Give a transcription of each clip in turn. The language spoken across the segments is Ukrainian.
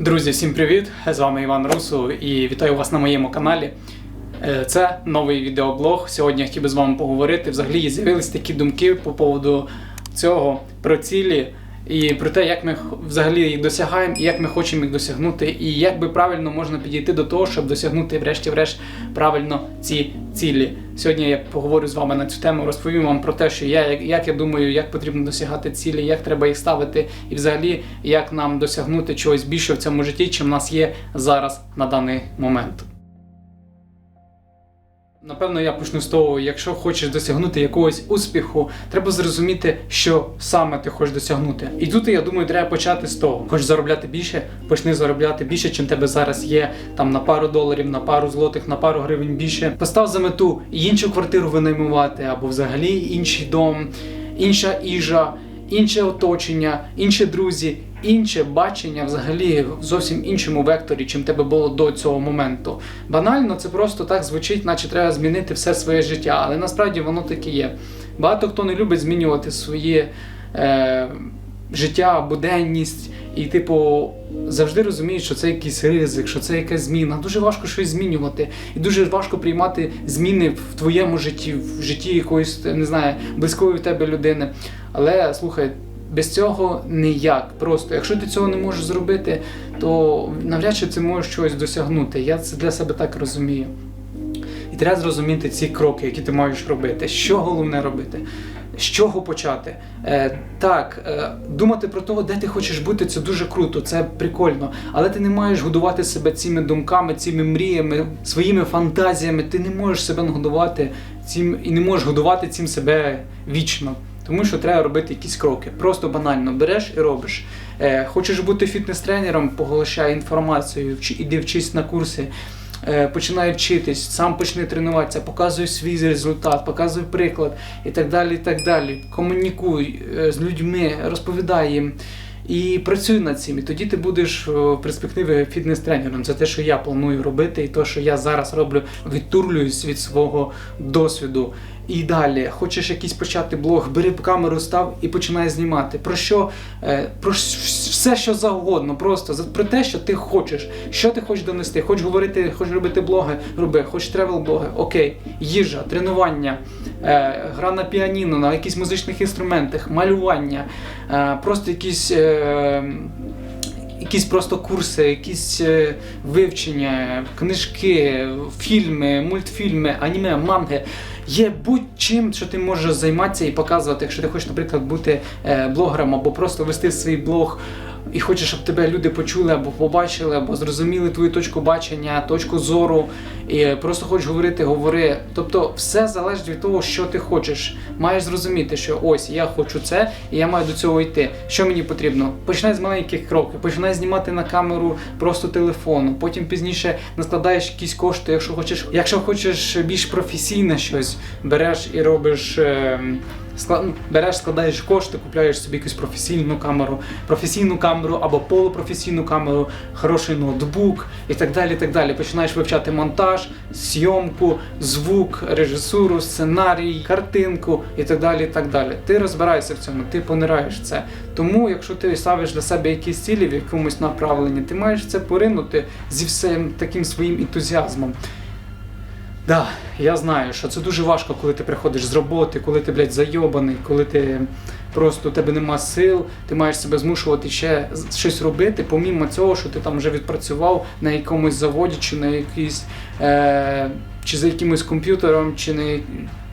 Друзі, всім привіт! З вами Іван Русу і вітаю вас на моєму каналі. Е, Це новий відеоблог. Сьогодні я хотів би з вами поговорити. Взагалі з'явились такі думки по поводу цього, про цілі і про те, як ми взагалі їх досягаємо, і як ми хочемо їх досягнути, і як би правильно можна підійти до того, щоб досягнути, врешті-решт, правильно ці цілі. Сьогодні я поговорю з вами на цю тему, розповім вам про те, що я як, як я думаю, як потрібно досягати цілі, як треба їх ставити, і взагалі як нам досягнути чогось більше в цьому житті, чим в нас є зараз на даний момент. Напевно, я почну з того, якщо хочеш досягнути якогось успіху, треба зрозуміти, що саме ти хочеш досягнути. І тут я думаю, треба почати з того. Хочеш заробляти більше, почни заробляти більше, чим тебе зараз є. Там на пару доларів, на пару злотих, на пару гривень більше. Постав за мету іншу квартиру винаймувати, або взагалі інший дом, інша їжа, інше оточення, інші друзі, інше бачення взагалі в зовсім іншому векторі, чим тебе було до цього моменту. Банально, це просто так звучить, наче треба змінити все своє життя, але насправді воно так і є. Багато хто не любить змінювати своє е, життя, буденність, і, типу, завжди розуміють, що це якийсь ризик, що це якась зміна. Дуже важко щось змінювати, і дуже важко приймати зміни в твоєму житті, в житті якоїсь, не знаю, близької в тебе людини. Але слухай, без цього ніяк. Просто якщо ти цього не можеш зробити, то навряд чи ти можеш щось досягнути. Я це для себе так розумію. І треба зрозуміти ці кроки, які ти маєш робити. Що головне робити? З чого почати? Е, так, е, думати про того, де ти хочеш бути, це дуже круто, це прикольно. Але ти не маєш годувати себе цими думками, цими мріями, своїми фантазіями. Ти не можеш себе нагодувати цим і не можеш годувати цим себе вічно. Тому що треба робити якісь кроки. Просто банально береш і робиш. Е, хочеш бути фітнес-тренером, поглощай інформацію, вч... іди вчись на курси. Е, починай вчитись, сам почни тренуватися, показуй свій результат, показуй приклад і так далі. і так далі. Комунікуй е, з людьми, розповідай їм. І працюй над цим, і тоді ти будеш е, в перспективі фітнес-тренером. Це те, що я планую робити, і те, що я зараз роблю, відтурлююсь від свого досвіду. І далі, хочеш якийсь почати блог, бери камеру, став і починай знімати. Про що? Е, Про все, що завгодно, просто про те, що ти хочеш, що ти хочеш донести. Хочеш говорити, хочеш робити блоги, роби, хочеш тревел-блоги, окей, їжа, тренування, е, гра на піаніно, на якихось музичних інструментах, малювання, просто якісь. Е, Якісь просто курси, якісь е, вивчення, книжки, фільми, мультфільми, аніме, манги. Є будь-чим, що ти можеш займатися і показувати, якщо ти хочеш, наприклад, бути е, блогером або просто вести свій блог і хочеш, щоб тебе люди почули або побачили, або зрозуміли твою точку бачення, точку зору, і просто хочеш говорити, говори. Тобто, все залежить від того, що ти хочеш. Маєш зрозуміти, що ось я хочу це, і я маю до цього йти. Що мені потрібно? Починай з маленьких кроків, починай знімати на камеру просто телефону. Потім пізніше накладаєш якісь кошти, якщо хочеш. Якщо хочеш більш професійне щось, береш і робиш. ем, скла- ну, Береш, складаєш кошти, купляєш собі якусь професійну камеру, професійну камеру або полупрофесійну камеру, хороший ноутбук і так далі. так далі. Починаєш вивчати монтаж, зйомку, звук, режисуру, сценарій, картинку і так далі. і так далі. Ти розбираєшся в цьому, ти понираєш це. Тому, якщо ти ставиш для себе якісь цілі в якомусь направленні, ти маєш це поринути зі всім таким своїм ентузіазмом. Да, я знаю, що це дуже важко, коли ти приходиш з роботи, коли ти, блядь, зайобаний, коли ти просто у тебе нема сил, ти маєш себе змушувати ще щось робити, помімо цього, що ти там вже відпрацював на якомусь заводі, чи на якійсь, е, чи за якимось комп'ютером, чи, на,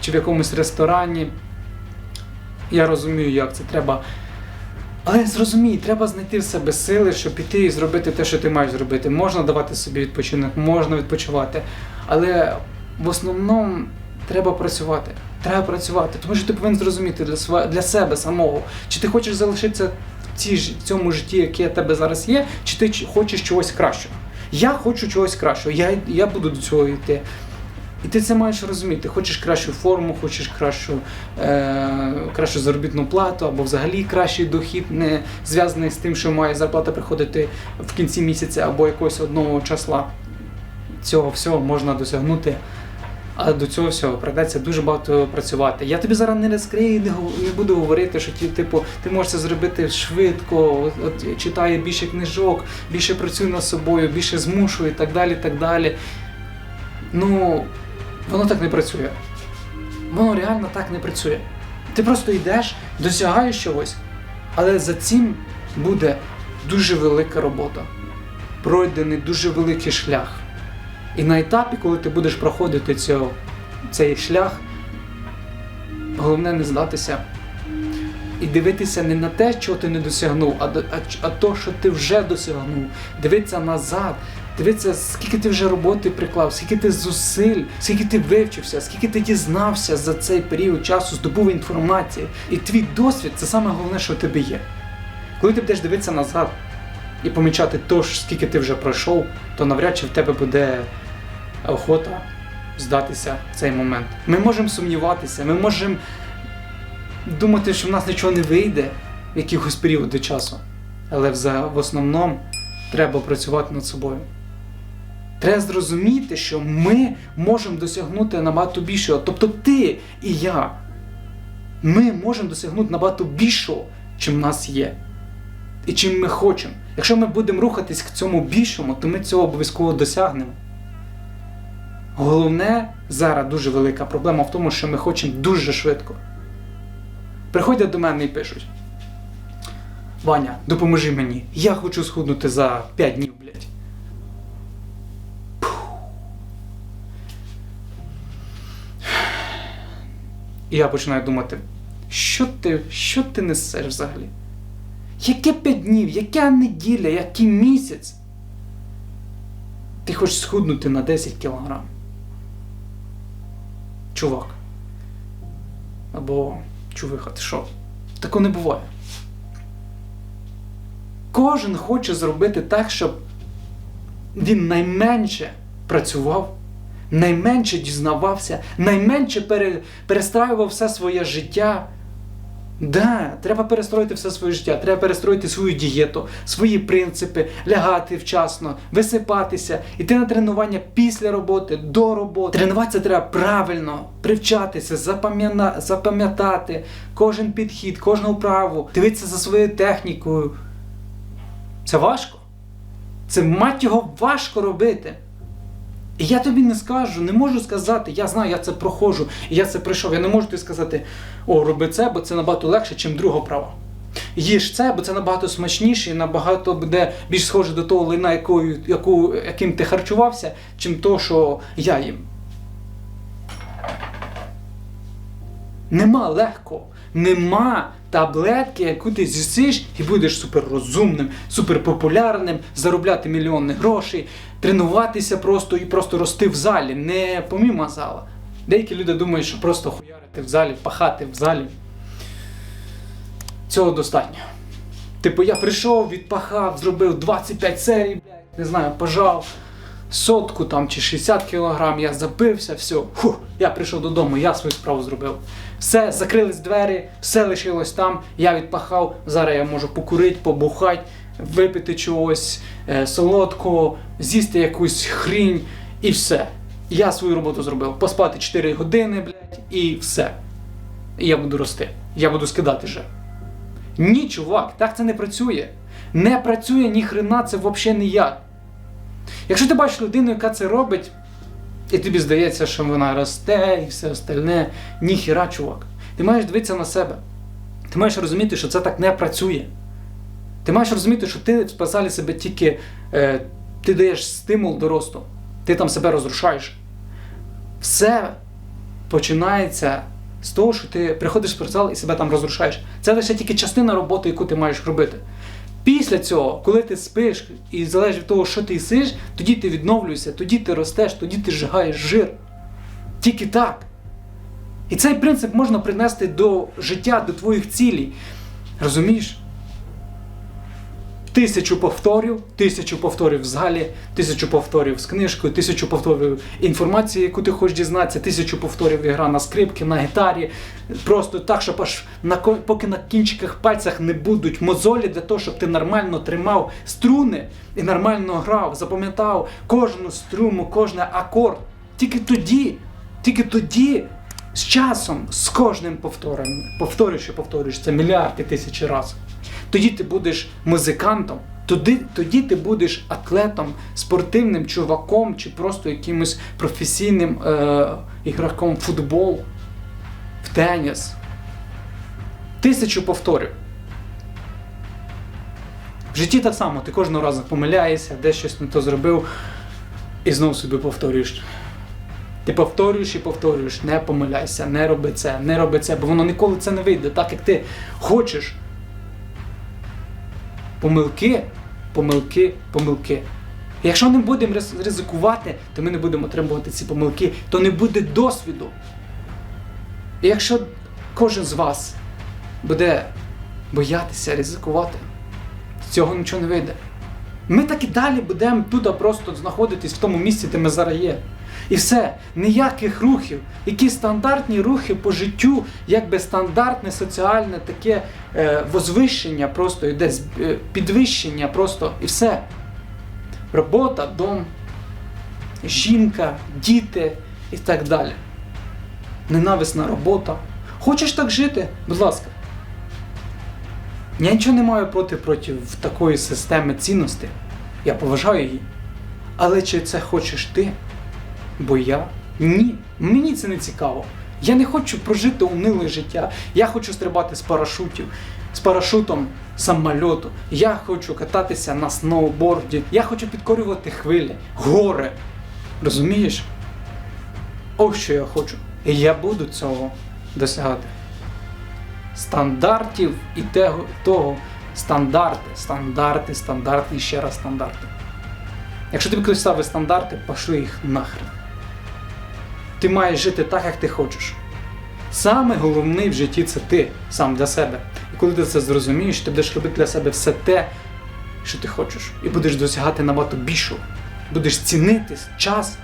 чи в якомусь ресторані. Я розумію, як це треба. Але зрозумій, треба знайти в себе сили, щоб піти і зробити те, що ти маєш зробити. Можна давати собі відпочинок, можна відпочивати. Але в основному треба працювати. Треба працювати, тому що ти повинен зрозуміти для сва- для себе самого, чи ти хочеш залишитися в, цій, в цьому житті, яке в тебе зараз є, чи ти хочеш чогось кращого. Я хочу чогось кращого, я, я буду до цього йти. І ти це маєш розуміти. Хочеш кращу форму, хочеш кращу, е, кращу заробітну плату, або взагалі кращий дохід, не зв'язаний з тим, що має зарплата приходити в кінці місяця або якогось одного числа. Цього всього можна досягнути А до цього всього придеться дуже багато працювати. Я тобі зараз не розкрию, не, не буду говорити, що ті, типу, ти можеш це зробити швидко, от, от, читає більше книжок, більше працюй над собою, більше змушує і так далі. так далі. Ну, воно так не працює. Воно реально так не працює. Ти просто йдеш, досягаєш чогось, але за цим буде дуже велика робота, пройдений дуже великий шлях. І на етапі, коли ти будеш проходити цього, цей шлях, головне не здатися і дивитися не на те, чого ти не досягнув, а, а, а то, що ти вже досягнув. Дивитися назад, дивитися, скільки ти вже роботи приклав, скільки ти зусиль, скільки ти вивчився, скільки ти дізнався за цей період часу, здобув інформації. І твій досвід це саме головне, що в тебе є. Коли ти будеш дивитися назад і помічати то, скільки ти вже пройшов, то навряд чи в тебе буде охота здатися в цей момент. Ми можемо сумніватися, ми можемо думати, що в нас нічого не вийде в якихось періоди часу. Але в основному треба працювати над собою. Треба зрозуміти, що ми можемо досягнути набагато більшого. Тобто ти і я. Ми можемо досягнути набагато більшого, чим в нас є. І чим ми хочемо. Якщо ми будемо рухатись к цьому більшому, то ми цього обов'язково досягнемо. Головне зараз дуже велика проблема в тому, що ми хочемо дуже швидко. Приходять до мене і пишуть: Ваня, допоможи мені. Я хочу схуднути за 5 днів, блядь. І я починаю думати, що ти, що ти несеш взагалі? Яке 5 днів, яка неділя, який місяць? Ти хочеш схуднути на 10 кілограм. Чувак. Або чувиха, ти що? Такого не буває. Кожен хоче зробити так, щоб він найменше працював, найменше дізнавався, найменше пере, перестраював все своє життя. Да, треба перестроїти все своє життя, треба перестроїти свою дієту, свої принципи, лягати вчасно, висипатися, йти на тренування після роботи, до роботи. Тренуватися треба правильно, привчатися, запам'ятати кожен підхід, кожну вправу, дивитися за своєю технікою. Це важко. Це мать його важко робити. І я тобі не скажу, не можу сказати, я знаю, я це проходжу, я це пройшов. Я не можу тобі сказати, о, роби це, бо це набагато легше, ніж друга права. Їж це, бо це набагато смачніше і набагато буде більш схоже до того лина, якою, яку, яким ти харчувався, чим то, що я їм. Нема легко. Нема таблетки, яку ти з'їсиш і будеш суперрозумним, суперпопулярним, заробляти мільйони грошей, тренуватися просто і просто рости в залі, не помімо зала. Деякі люди думають, що просто хуярити в залі, пахати в залі. Цього достатньо. Типу, я прийшов, відпахав, зробив 25 серій, блядь, не знаю, пожав сотку там чи 60 кілограм, я забився, все, фух, я прийшов додому, я свою справу зробив. Все, закрились двері, все лишилось там, я відпахав, зараз я можу покурити, побухати, випити чогось е, солодкого, з'їсти якусь хрінь і все. Я свою роботу зробив. Поспати 4 години, блядь, і все. І я буду рости. Я буду скидати жир. Ні, чувак, так це не працює. Не працює ні хрена, це взагалі не я. Якщо ти бачиш людину, яка це робить, і тобі здається, що вона росте і все остальне, ніхіра, чувак. Ти маєш дивитися на себе. Ти маєш розуміти, що це так не працює. Ти маєш розуміти, що ти в спасалі себе тільки е, ти даєш стимул до росту, ти там себе розрушаєш. Все починається з того, що ти приходиш в спортзал і себе там розрушаєш. Це лише тільки частина роботи, яку ти маєш робити. Після цього, коли ти спиш і залежить від того, що ти сиш, тоді ти відновлюєшся, тоді ти ростеш, тоді ти зжигаєш жир. Тільки так. І цей принцип можна принести до життя, до твоїх цілей. Розумієш? Тисячу повторів, тисячу повторів в залі, тисячу повторів з книжкою, тисячу повторів інформації, яку ти хочеш дізнатися, тисячу повторів ігра на скрипки, на гітарі. Просто так, щоб аж на поки на кінчиках пальцях не будуть мозолі для того, щоб ти нормально тримав струни і нормально грав, запам'ятав кожну струму, кожен акорд. Тільки тоді Тільки тоді, з часом, з кожним повторенням, повторюєш і повторюєш це мільярди тисячі разів. Тоді ти будеш музикантом, тоді, тоді ти будеш атлетом, спортивним чуваком чи просто якимось професійним е, ігроком футбол, в теніс. Тисячу повторів. В житті так само, ти кожного разу помиляєшся, десь щось не то зробив і знову собі повторюєш. Ти повторюєш і повторюєш, не помиляйся, не роби це, не роби це, бо воно ніколи це не вийде, так як ти хочеш. Помилки, помилки, помилки. Якщо не будемо ризикувати, то ми не будемо отримувати ці помилки, то не буде досвіду. І якщо кожен з вас буде боятися ризикувати, з цього нічого не вийде. Ми так і далі будемо тут просто знаходитись в тому місці, де ми зараз є. І все, ніяких рухів. Які стандартні рухи по життю, якби стандартне соціальне таке е, возвищення, просто йде е, підвищення, просто і все. Робота, дом, жінка, діти і так далі. Ненависна робота. Хочеш так жити? Будь ласка. Я нічого не маю проти проти такої системи цінностей. Я поважаю її. Але чи це хочеш ти? Бо я ні. Мені це не цікаво. Я не хочу прожити униле життя. Я хочу стрибати з парашутів, з парашутом самольоту. Я хочу кататися на сноуборді. Я хочу підкорювати хвилі, гори. Розумієш? Ось що я хочу. І я буду цього досягати. Стандартів і того, того стандарти, стандарти, стандарти і ще раз стандарти. Якщо тобі хтось ставить стандарти, пошли їх нахрен. Ти маєш жити так, як ти хочеш. Саме головне в житті це ти сам для себе. І коли ти це зрозумієш, ти будеш робити для себе все те, що ти хочеш. І будеш досягати набагато більшого. Будеш цінити час,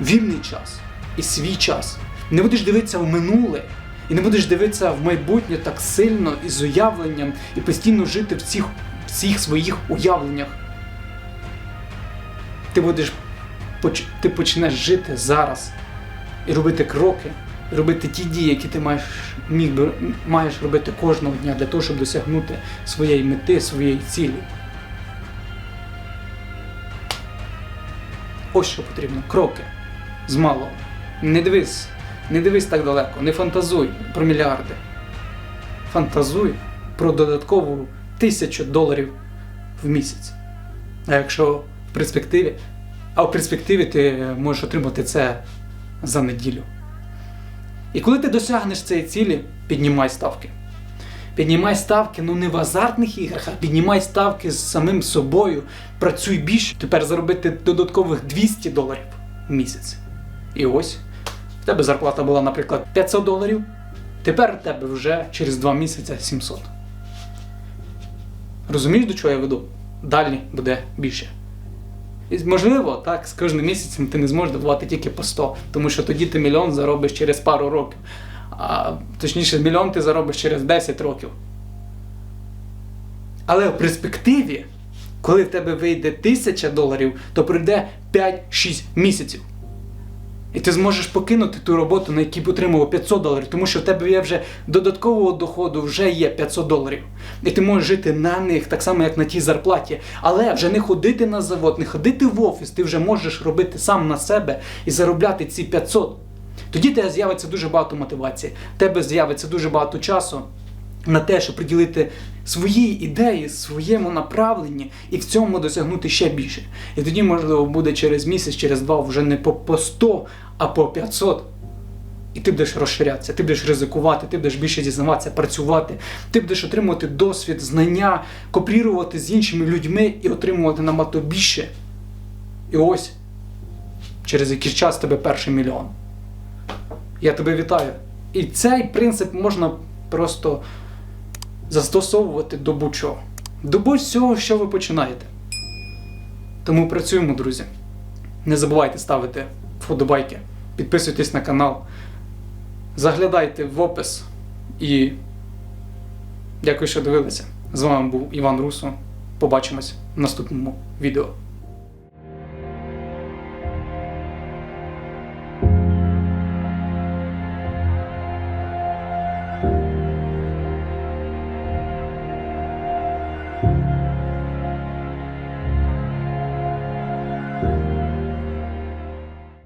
вільний час і свій час. Не будеш дивитися в минуле, і не будеш дивитися в майбутнє так сильно і з уявленням, і постійно жити в цих, в цих своїх уявленнях. Ти будеш ти почнеш жити зараз і робити кроки, і робити ті дії, які ти маєш, міг би, маєш робити кожного дня для того, щоб досягнути своєї мети, своєї цілі. Ось що потрібно. Кроки. З малого. Не дивись, не дивись так далеко, не фантазуй про мільярди. Фантазуй про додаткову тисячу доларів в місяць. А якщо в перспективі, а в перспективі ти можеш отримати це за неділю. І коли ти досягнеш цієї цілі, піднімай ставки. Піднімай ставки, ну не в азартних іграх, а піднімай ставки з самим собою. Працюй більше. Тепер заробити додаткових 200 доларів в місяць. І ось в тебе зарплата була, наприклад, 500 доларів. Тепер в тебе вже через 2 місяці 700. Розумієш, до чого я веду? Далі буде більше. Можливо, так, з кожним місяцем ти не зможеш давати тільки по 100, тому що тоді ти мільйон заробиш через пару років. А точніше, мільйон ти заробиш через 10 років. Але в перспективі, коли в тебе вийде 1000 доларів, то пройде 5-6 місяців. І ти зможеш покинути ту роботу, на якій б отримував 500 доларів, тому що в тебе є вже додаткового доходу, вже є 500 доларів. І ти можеш жити на них так само, як на тій зарплаті. Але вже не ходити на завод, не ходити в офіс, ти вже можеш робити сам на себе і заробляти ці 500. Тоді тебе з'явиться дуже багато мотивації, тебе з'явиться дуже багато часу на те, щоб приділити свої ідеї, своєму направленні і в цьому досягнути ще більше. І тоді, можливо, буде через місяць, через два вже не по, по 100, а по 500. І ти будеш розширятися, ти будеш ризикувати, ти будеш більше дізнаватися, працювати, ти будеш отримувати досвід, знання, копірувати з іншими людьми і отримувати набагато більше. І ось через якийсь час тебе перший мільйон. Я тебе вітаю. І цей принцип можна просто застосовувати до будь-чого. До будь-цього, що ви починаєте. Тому працюємо, друзі. Не забувайте ставити вподобайки, підписуйтесь на канал, заглядайте в опис і дякую, що дивилися. З вами був Іван Русо. Побачимось в наступному відео.